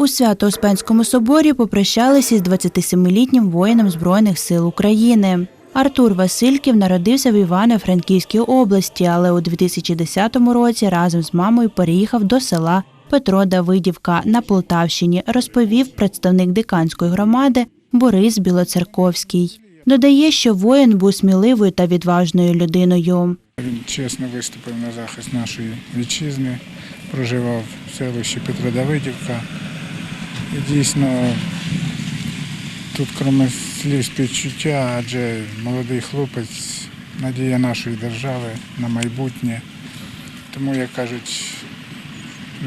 У Свято-Успенському соборі попрощалися із 27-літнім воїном Збройних сил України. Артур Васильків народився в Івано-Франківській області, але у 2010 році разом з мамою переїхав до села Петро Давидівка на Полтавщині, розповів представник диканської громади Борис Білоцерковський. Додає, що воїн був сміливою та відважною людиною. Він чесно виступив на захист нашої вітчизни, проживав в селищі Петродавидівка. І дійсно тут, крім слів співчуття, адже молодий хлопець, надія нашої держави на майбутнє. Тому, як кажуть,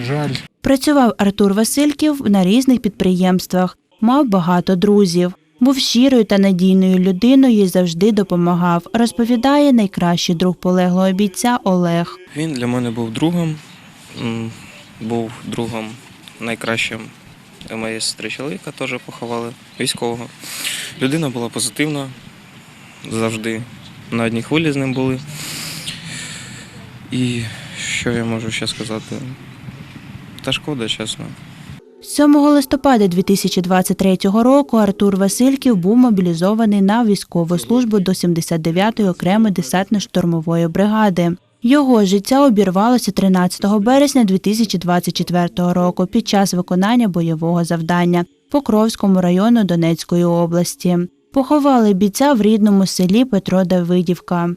жаль. Працював Артур Васильків на різних підприємствах, мав багато друзів. Був щирою та надійною людиною і завжди допомагав, розповідає найкращий друг полеглого бійця Олег. Він для мене був другом, був другом найкращим моєї сестри чоловіка, теж поховали військового. Людина була позитивна, завжди на одній хвилі з ним були. І що я можу ще сказати? Та шкода, чесно. 7 листопада 2023 року Артур Васильків був мобілізований на військову службу до 79-ї окремої десантно-штурмової бригади. Його життя обірвалося 13 березня 2024 року під час виконання бойового завдання Покровському району Донецької області. Поховали бійця в рідному селі Петро Давидівка.